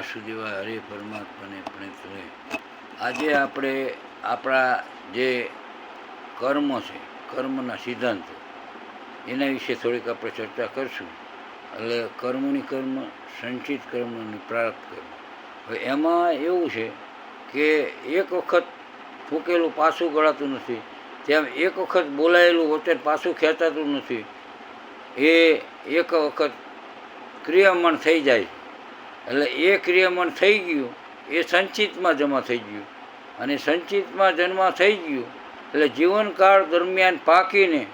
વાસુદેવા હરે પરમાત્માને પ્રણિત રહે. આજે આપણે આપણા જે કર્મ છે, કર્મના સિદ્ધાંતો, એના વિશે થોડીક આપણે ચર્ચા કરશું. એટલે કર્મની કર્મ, સંચિત કર્મ અને પ્રારબ્ધ કર્મ. હવે એમાં એવું છે કે એક વખત ફૂંકેલું પાછું ગળાતું નથી, તેમ એક વખત બોલાયેલું વચન પાછું ખેંચાતું નથી, એ એક વખત ક્રિયામણ થઈ જાય એટલે એ ક્રિયામણ થઈ ગયું. એ સંચિતમાં જમા થઈ ગયું. અને સંચિતમાં જન્મ થઈ ગયું. એટલે જીવનકાળ દરમિયાન પાકીને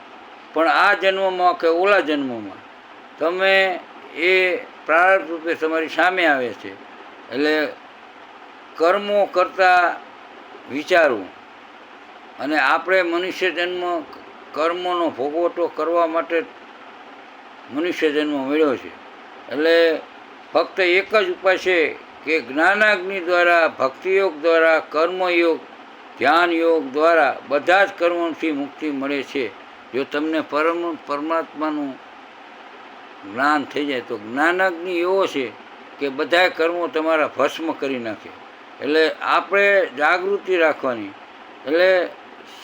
પણ આ જન્મમાં કે ઓલા જન્મમાં તમે એ પ્રારંભ રૂપે તમારી સામે આવે છે. એટલે કર્મો કરતાં વિચારવું અને આપણે મનુષ્ય જન્મ કર્મોનો ભોગવટો કરવા માટે મનુષ્ય જન્મ મળ્યો છે. એટલે ફક્ત એક જ ઉપાય છે કે જ્ઞાનાગ્નિ દ્વારા, ભક્તિયોગ દ્વારા, કર્મયોગ ધ્યાન યોગ દ્વારા બધા જ કર્મોથી મુક્તિ મળે છે. જો તમને પરમ પરમાત્માનું જ્ઞાન થઈ જાય, તો જ્ઞાનાગ્નિ એવો છે કે બધા કર્મો તમારા ભસ્મ કરી નાખે. એટલે આપણે જાગૃતિ રાખવાની. એટલે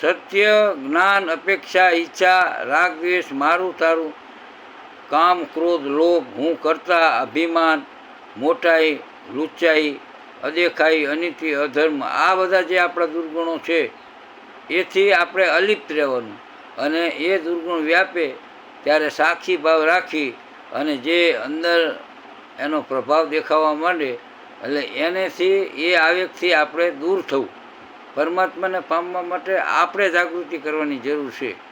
સત્ય, જ્ઞાન, અપેક્ષા, ઈચ્છા, રાગ, દ્વેષ, મારું, તારું કામ, ક્રોધ, લોભ, હું કરતા અભિમાન, મોટાઈ લુચાઈ અદેખાઈ, અનિતિ, અધર્મ, આ બધા જે આપણા દુર્ગુણો છે, એથી આપણે અલિપ્ત રહેવાનું. અને એ દુર્ગુણ વ્યાપે ત્યારે સાક્ષી ભાવ રાખી અને જે અંદર એનો પ્રભાવ દેખાવા માંડે, એટલે એનેથી, એ આવેગથી આપણે દૂર થવું. પરમાત્માને પામવા માટે આપણે જાગૃતિ કરવાની જરૂર છે.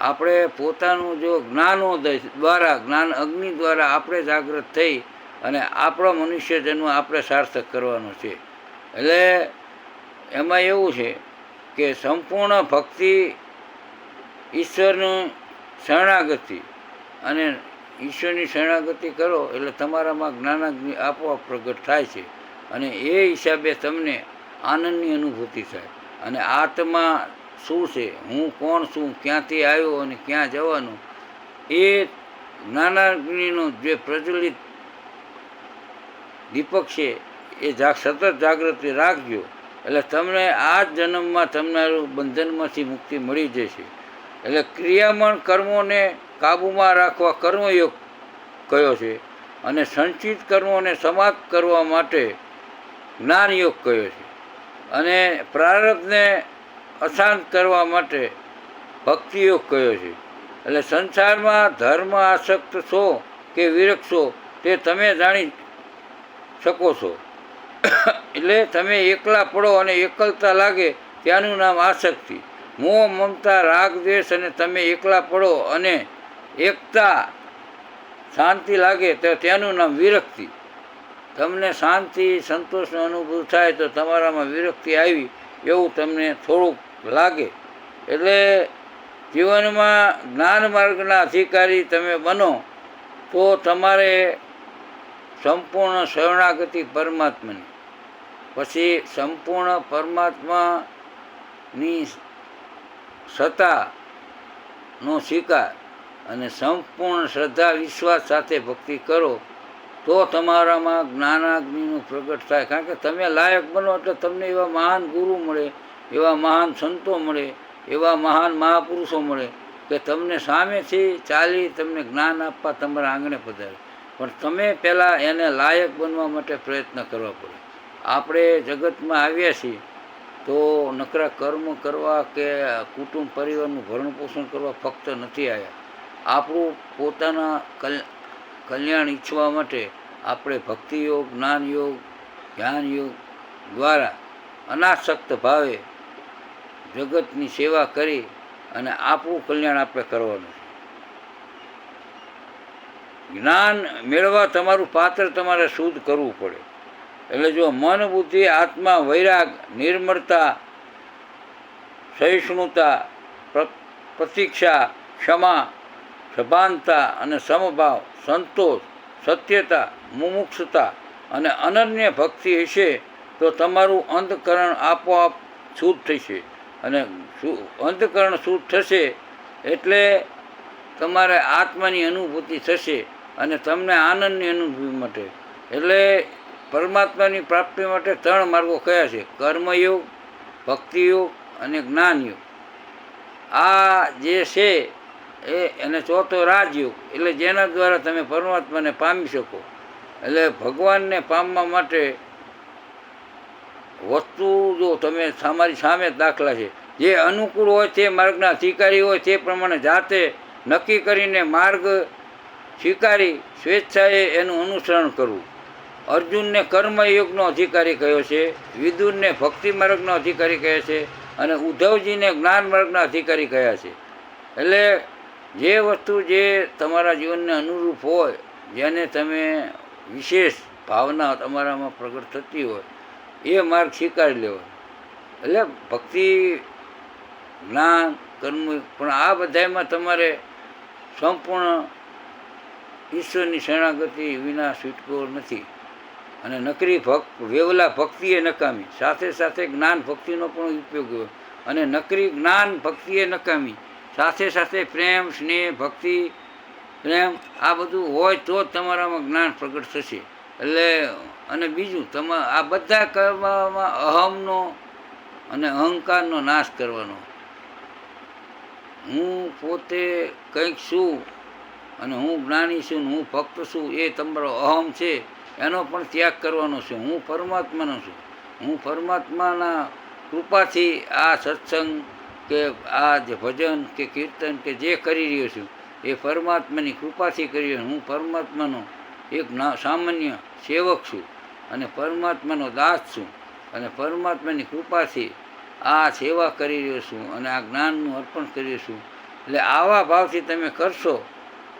આપણે પોતાનું જો જ્ઞાનોદય દ્વારા, જ્ઞાન અગ્નિ દ્વારા આપણે જાગૃત થઈ અને આપણો મનુષ્ય જન્મ આપણે સાર્થક કરવાનો છે. એટલે એમાં એવું છે કે સંપૂર્ણ ભક્તિ ઈશ્વરનું શરણાગતિ અને ઈશ્વરની શરણાગતિ કરો એટલે તમારામાં જ્ઞાનાગ્નિ આપોઆપ પ્રગટ થાય છે અને એ હિસાબે તમને આનંદની અનુભૂતિ થાય. અને આત્મા શું છે? હું કોણ છું? ક્યાંથી આવ્યો અને ક્યાં જવાનું? એ જ્ઞાનાગ્નિનો જે પ્રજ્વલિત દીપક છે, એ જા સતત જાગૃતિ રાખજો. એટલે તમને આ જ જન્મમાં તમારું બંધનમાંથી મુક્તિ મળી જશે. એટલે ક્રિયામણ કર્મોને કાબૂમાં રાખવા કર્મયોગ કયો છે? અને સંચિત કર્મોને સમાપ્ત કરવા માટે જ્ઞાનયોગ કયો છે? અને પ્રારબ્ધને અશાંત કરવા માટે ભક્તિયોગ કયો છે? એટલે સંસારમાં ધર્મ આસક્ત છો કે વિરક્ષો તે તમે જાણી શકો છો. એટલે તમે એકલા પડો અને એકલતા લાગે ત્યાંનું નામ આસક્તિ. મોહ, મમતા, રાગ, દ્વેષ અને તમે એકલા પડો અને એકતા, શાંતિ લાગે તો ત્યાંનું નામ વિરક્તિ. તમને શાંતિ સંતોષનો અનુભવ થાય તો તમારામાં વિરક્તિ આવી એવું તમને થોડુંક લાગે. એટલે જીવનમાં જ્ઞાન માર્ગના અધિકારી તમે બનો, તો તમારે સંપૂર્ણ શરણાગતિ પરમાત્માની. પછી સંપૂર્ણ પરમાત્માની સત્તાનો સ્વીકાર અને સંપૂર્ણ શ્રદ્ધા, વિશ્વાસ સાથે ભક્તિ કરો, તો તમારામાં જ્ઞાનાગ્નિનું પ્રગટ થાય. કારણ કે તમે લાયક બનો એટલે તમને એવા મહાન ગુરુ મળે. એવા મહાન સંતો મળે, એવા મહાન મહાપુરુષો મળે કે તમને સામેથી ચાલી તમને જ્ઞાન આપવા તમારા આંગણે પધારે. પણ તમે પહેલાં એને લાયક બનવા માટે પ્રયત્ન કરવા પડે. આપણે જગતમાં આવ્યા છીએ તો નકરા કર્મ કરવા કે કુટુંબ પરિવારનું ભરણ પોષણ કરવા ફક્ત નથી આવ્યા. આપણું પોતાના કલ, કલ્યાણ ઈચ્છવા માટે આપણે ભક્તિયોગ, જ્ઞાનયોગ, ધ્યાનયોગ દ્વારા અનાસક્ત ભાવે જગતની સેવા કરી અને આપણું કલ્યાણ આપણે કરવાનું જ્ઞાન મેળવવા તમારું પાત્ર તમારે શુદ્ધ કરવું પડે. એટલે જો મન, બુદ્ધિ, આત્મા, વૈરાગ, નિર્મળતા, સહિષ્ણુતા, પ્ર- પ્રતીક્ષા, ક્ષમા, સભાનતા અને સમભાવ, સંતોષ, સત્યતા, મુમુક્ષતા અને અનન્ય ભક્તિ હશે તો તમારું અંતકરણ આપોઆપ શુદ્ધ થશે. અને શું અંતકરણ શુદ્ધ થશે એટલે તમારે આત્માની અનુભૂતિ થશે અને તમને આનંદની અનુભૂતિ માટે. એટલે પરમાત્માની પ્રાપ્તિ માટે ત્રણ માર્ગો કયા છે? કર્મયોગ, ભક્તિયોગ અને જ્ઞાનયોગ. આ જે છે એ, એને ચોથો રાજયોગ. એટલે જેના દ્વારા તમે પરમાત્માને પામી શકો. એટલે ભગવાનને પામવા માટે વસ્તુ જો તમે તમારી સામે દાખલા છે, જે અનુકૂળ હોય તે માર્ગના અધિકારી હોય તે પ્રમાણે જાતે નક્કી કરીને માર્ગ સ્વીકારી સ્વેચ્છાએ એનું અનુસરણ કરવું. અર્જુનને કર્મયોગનો અધિકારી કહ્યો છે, વિદુરને ભક્તિ માર્ગનો અધિકારી કહે છે અને ઉદ્ધવજીને જ્ઞાન માર્ગના અધિકારી કહ્યા છે. એટલે જે વસ્તુ જે તમારા જીવનને અનુરૂપ હોય, જેને તમે વિશેષ ભાવના તમારામાં પ્રગટ થતી હોય એ માર્ગ સ્વીકારી લેવો. એટલે ભક્તિ, જ્ઞાન, કર્મ, પણ આ બધામાં તમારે સંપૂર્ણ ઈશ્વરની શરણાગતિ વિના છૂટકો નથી. અને નકરી ભક્ત, વેવલા ભક્તિ એ નકામી. સાથે સાથે જ્ઞાન ભક્તિનો પણ ઉપયોગ હોય. અને નકરી જ્ઞાન ભક્તિ એ નકામી. સાથે સાથે પ્રેમ, સ્નેહ, ભક્તિ, પ્રેમ, આ બધું હોય તો જ તમારામાં જ્ઞાન પ્રગટ થશે. એટલે, અને બીજું, તમે, આ બધા કરવામાં અહમનો અને અહંકારનો નાશ કરવાનો. હું પોતે કંઈક છું અને હું જ્ઞાની છું ને હું ભક્ત છું, એ તમારો અહમ છે, એનો પણ ત્યાગ કરવાનો છે. હું પરમાત્માનો છું. હું પરમાત્માના કૃપાથી આ સત્સંગ કે આ જે ભજન કે કીર્તન કે જે કરી રહ્યો છું, એ પરમાત્માની કૃપાથી કરી રહ્યો હું પરમાત્માનો એક ના સામાન્ય સેવક છું અને પરમાત્માનો દાસ છું અને પરમાત્માની કૃપાથી આ સેવા કરી રહ્યો છું અને આ જ્ઞાનનું અર્પણ કરી રહ્યો છું. એટલે આવા ભાવથી તમે કરશો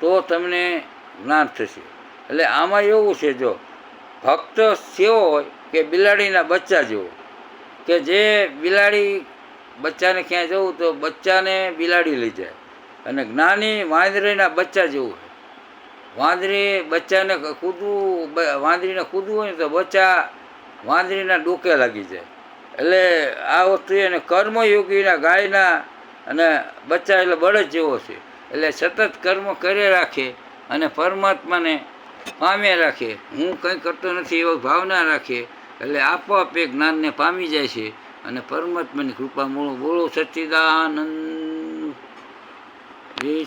તો તમને જ્ઞાન થશે. એટલે આમાં એવું છે જો, ભક્ત સેવો હોય કે બિલાડીના બચ્ચા જેવો, કે જે બિલાડી બચ્ચાને ક્યાંય જવું તો બચ્ચાને બિલાડી લઈ જાય અને જ્ઞાની વાંદરીના બચ્ચા જેવું હોય વાંદરી બચ્ચાને કૂદવું વાંદરીને કૂદવું હોય ને તો બચ્ચા વાંદરીના ડોકે લાગી જાય. એટલે આ વસ્તુ એને કર્મયોગીના ગાયના અને બચ્ચા એટલે બળદ જેવો છે. એટલે સતત કર્મ કરે રાખે અને પરમાત્માને પામે રાખે. હું કંઈ કરતો નથી એવો ભાવના રાખે. એટલે આપોઆપ જ્ઞાનને પામી જાય છે અને પરમાત્માની કૃપા મૂળો બોલો સચ્ચિદાનંદ જય